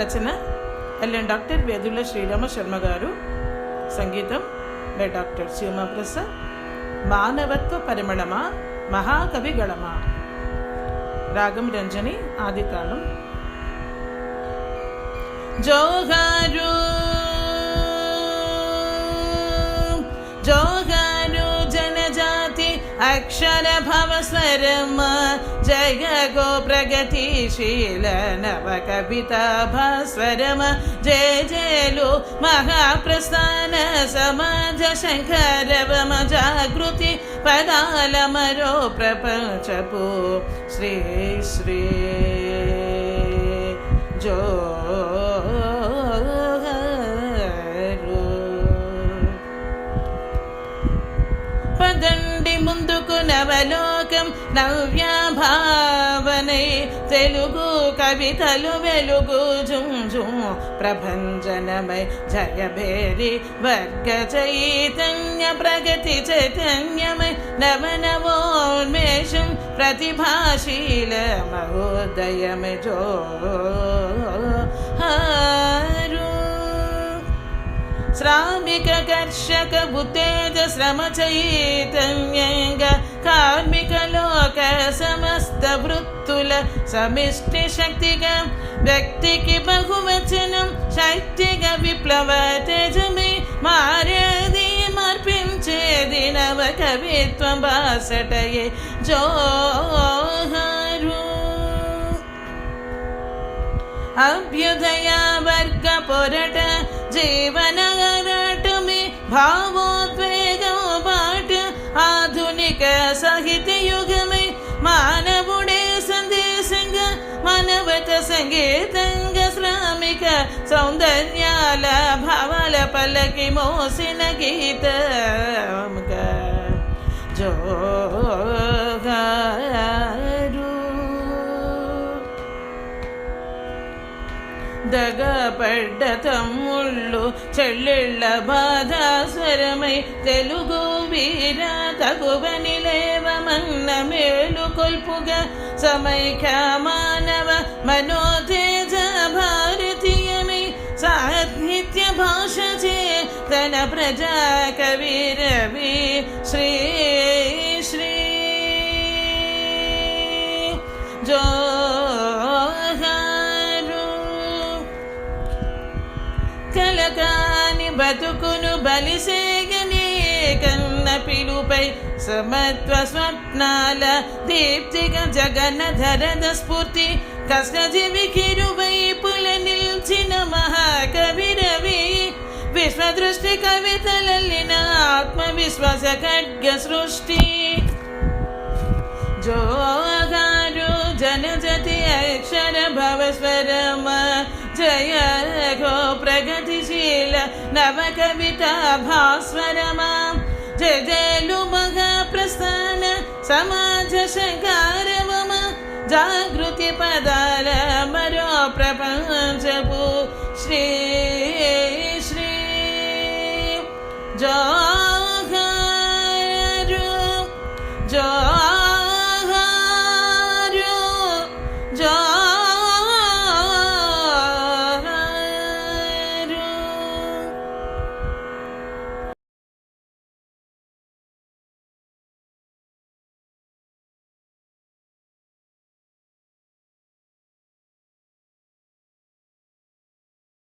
రచన LN doctor Vedula Srirama Sharma గారు సంగీతం by doctor శ్యూమప్రసాద్ మానవత్వ పరిమళమ మహాకవి గళమ రాగం రంజని ఆదితాళం జోహారు अक्षरभवसरम जय गो प्रगतिशील नवकविताभास्वरम जय जयलु महाप्रस्थान समाज शङ्करवम जागृति पदालमरो प्रपञ्चपो श्री श्री जो దేముందు కు నవలోకం నవ్య భావనే తెలుగు కవితలు వెలుగ జుం జుం ప్రభంజనమై జయమేలి వర్క జయతన్య प्रगति జయతన్యమై నవనవోన్మేషం ప్రతిభాశీల మహోదయం జో కార్మికకర్షక బుతేజశ్రమచైతన్యంగా కార్మికలోక సమస్త వృత్తుల సమిష్టి శక్తిగా వ్యక్తికి బహువచనం శక్తిగా విప్లవ తేజమే మారేది మార్పించేది నవ కవిత్వం బాసటయే జోహారు అభ్యుదయ వర్గ పొరట జీవనగా భావోద్వేగోపాట ఆధునిక సాహిత్య యుగమే మానవుడే సందేశంగా మానవత సంగీతంగా శ్రామిక సౌందర్యాల భావాల పలకి మోసిన గీత జో దగపడ్డ తమ్ముళ్ళు చెల్లెళ్ళ బాధాస్వరమై తెలుగు వీర తగువని లేవమన్న మేలు కొల్పుగా సమైఖ్య మానవ మనోతేజ భారతీయమై సాహిత్య భాష చే తన ప్రజా కవి రవి శ్రీ కలకాని బతుకును బలిసేగనే కన్న పిలుపై సమత్వ స్వప్నాల దీప్తిగా జగన్న ధరద స్ఫూర్తి కష్టజీవికిరువైపుల నిల్చిన మహాకవి రవి విశ్వదృష్టి కవితలల్లిన ఆత్మవిశ్వాస ఖడ్గ సృష్టి జోగారు జనజతి అక్షర భవస్వరమ జయ ఘో नवकविता भास्वरमा जजेलु महाप्रस्थान समाजशकार मम जागृतिपदालमरो प्रपञ्चपु श्री श्री जो जो